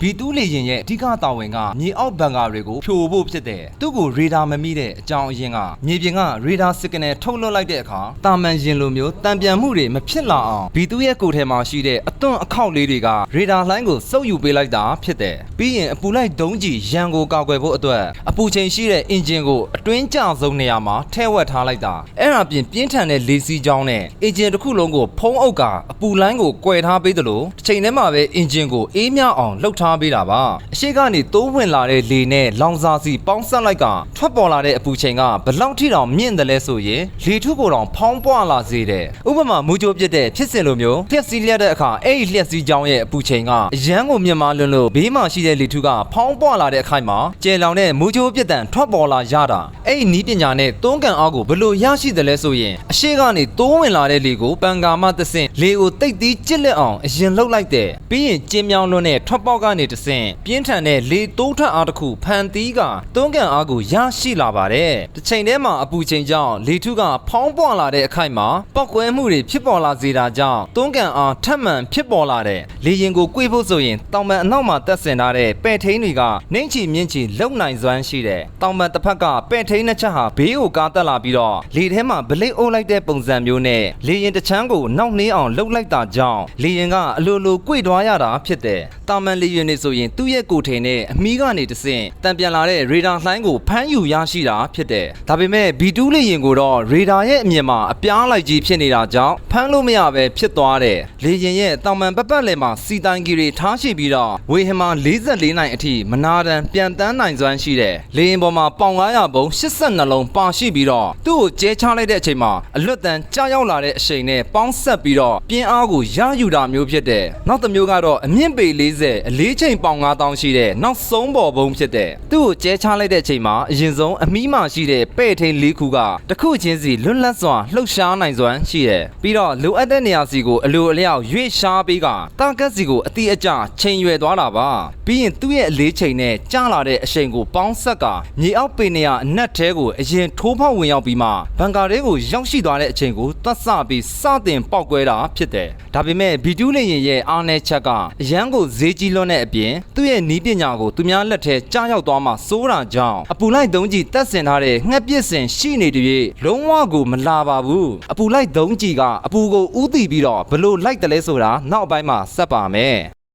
B2 လေယာဉ်ရဲ့အဓိကတာဝန်ကမြေအောက်ဘန်ကာတွေကိုဖြိုဖို့ဖြစ်တယ်။သူ့ကိုရေဒါမမိတဲ့အကြောင်းအရင်းကမြေပြင်ကရေဒါစကနယ်ထုတ်လွှတ်လိုက်တဲ့အခါတာမန်ရင်လိုမျိုးတံပြန်မှုတွေမဖြစ်လာအောင် B2 ရဲ့ကိုယ်ထဲမှာရှိတဲ့အသွင်အခောက်လေးတွေကရေဒါလှိုင်းကိုစုပ်ယူပေးလိုက်တာဖြစ်တယ်။ပြီးရင်အပူလိုက်ဒုံးကြီးရန်ကိုကာကွယ်ဖို့အတွက်အပူချိန်ရှိတဲ့အင်ဂျင်ကိုအတွင်းကျဆုံးနေရာမှာထဲဝက်ထားလိုက်တာ။အဲ့ဒါပြင်ပြင်းထန်တဲ့လေစီးကြောင်းနဲ့အင်ဂျင်တစ်ခုလုံးကိုဖုံးအုပ်ကအပူလိုင်းကိုကွယ်ထားပေးသလိုတစ်ချိန်တည်းမှာပဲအင်ဂျင်ကိုအေးမြအောင်လှုပ်ထားပေးတာပါအရှိကနေတိုးဝင်လာတဲ့လေနဲ့လောင်စာစီပေါင်းစပ်လိုက်ကထွက်ပေါ်လာတဲ့အပူချိန်ကဘလောက်ထိတောင်မြင့်တယ်လဲဆိုရင်လေထုကိုတောင်ဖောင်းပွားလာစေတယ်ဥပမာမူကြိုပြစ်တဲ့ဖြစ်စဉ်လိုမျိုးလျှက်စီးလျက်တဲ့အခါအဲ့ဒီလျှက်စီးကြောင်းရဲ့အပူချိန်ကအရန်ကိုမြင့်မားလွန်းလို့ဘေးမှာရှိတဲ့လေထုကဖောင်းပွားလာတဲ့အခိုက်မှာကျယ်လောင်တဲ့မူကြိုပြစ်တန်ထွက်ပေါ်လာရတာအဲ့ဒီနီးပညာနဲ့တွန်းကန်အားကိုဘလို့ရရှိတယ်လဲဆိုရင်အရှိကနေတိုးဝင်လာတဲ့လေကိုပန်ကာမသဆင့်လေကိုတိတ်သီးကျစ်လက်အောင်အရင်လှုပ်လိုက်တယ်ပြီးရင်ကျင်းမြောင်းလွန်းတဲ့ထွက်ပေါက်ကနေတဆင့်ပြင်းထန်တဲ့လေတိုးထွက်အားတစ်ခုဖန်တီးကတွန်းကန်အားကိုရရှိလာပါတယ်တစ်ချိန်တည်းမှာအပူချိန်ကြောင့်လေထုကဖောင်းပွားလာတဲ့အခိုက်မှာပောက်ကွဲမှုတွေဖြစ်ပေါ်လာစေတာကြောင့်တွန်းကန်အားထပ်မံဖြစ်ပေါ်လာတဲ့လေရင်ကို꿰ဖို့ဆိုရင်တောင်ပန်အနောက်မှာတက်ဆင်ထားတဲ့ပဲ့ထိန်းတွေကနှိမ့်ချီမြင့်ချီလုံနိုင်စွမ်းရှိတယ်တောင်ပန်တစ်ဖက်ကပဲ့ထိန်းနှစ်ချက်ဟာဘေးကိုကားတက်လာပြီးတော့လေထဲမှာဗလိတ်အုပ်လိုက်တဲ့ပုံစံမျိုးနဲ့လေရင်တစ်ချမ်းကိုနောက်နှင်းအောင်လှုပ်လိုက်တာကြောင့်လေရင်ကအလိုလို꿰သွားရတာဖြစ်တယ်တာမန်လေရင်နေဆိုရင်သူ့ရဲ့ကိုယ်ထင်နဲ့အမီးကနေတဆင့်တံပြန်လာတဲ့ရေဒါလှိုင်းကိုဖမ်းယူရရှိတာဖြစ်တယ်ဒါပေမဲ့ B2 လေရင်ကိုတော့ရေဒါရဲ့အမြင်မှာအပြားလိုက်ကြီးဖြစ်နေတာကြောင့်ဖမ်းလို့မရပဲဖြစ်သွားတယ်လေရင်ရဲ့တောင်ပန်ပတ်ပတ်လည်မှာစီတိုင်ကြီးတွေထားရှိပြီးတော့ဝေဟင်မှာ44နိုင်အထိမနာတန်ပြန်တန်းနိုင်စွမ်းရှိတယ်လေရင်ပေါ်မှာပေါင်900ပုံ82လုံးပါရှိပြီးတော့သူ့ကိုကျဲချလိုက်တဲ့အချိန်မှာအလွတ်တန်ကြားရောက်လာတဲ့အချိန်နဲ့ပေါင်းဆက်ပြီးတော့ပြင်းအားကိုရယူတာမျိုးဖြစ်တယ်နောက်တစ်မျိုးကတော့အမြင့်ပေ40အလေးချိန်ပေါင်9000ရှိတဲ့နောက်ဆုံးပေါ်ဘုံဖြစ်တယ်သူ့ကိုကျဲချလိုက်တဲ့အချိန်မှာအရင်ဆုံးအမီးမှရှိတဲ့ပဲ့ထိန်လေးခုကတစ်ခုချင်းစီလွတ်လပ်စွာလှုပ်ရှားနိုင်စွမ်းရှိတယ်ပြီးတော့လိုအပ်တဲ့နေရာစီကိုအလိုအလျောက်ရွေ့ရှားပေးကတာကတ်စီကိုအတိအကျချိန်ရွယ်သွားတာပါပြီးရင်သူ့ရဲ့အလေးချိန်နဲ့ကြားလာတဲ့အချိန်ကိုပေါင်းဆက်ကမြေအောက်ပေနေရအနက်ထဲကိုအရင်ထိုးဖောက်ဝင်ရောက်ပြီးမှဘန်ကာထဲကိုရောက်ရှိသွားတဲ့အချိန်ကိုသတ်ဆပြီးစတင်ပေါက်ကွဲတာဖြစ်တယ်ဒါပေမဲ့ B2 လေရင်ရဲ့အားနည်းချက်ကအရန်ကိုဈေးကြီးလွန်းတဲ့အပြင်သူ့ရဲ့နီးပညာကိုသူများလက်ထဲကြားရောက်သွားမှစိုးတာကြောင့်အပူလိုက်သုံးကြီးတက်ဆင်ထားတဲ့ငှက်ပစ်စင်ရှိနေတည်းလုံးဝကိုမလာပါဘူးအပူလိုက်သုံးကြီးကအပူကိုဥတီပြီးတော့ဘလို့လိုက်တယ်လဲဆိုတာနောက်အပိုင်းမှာဆက်ပါမယ်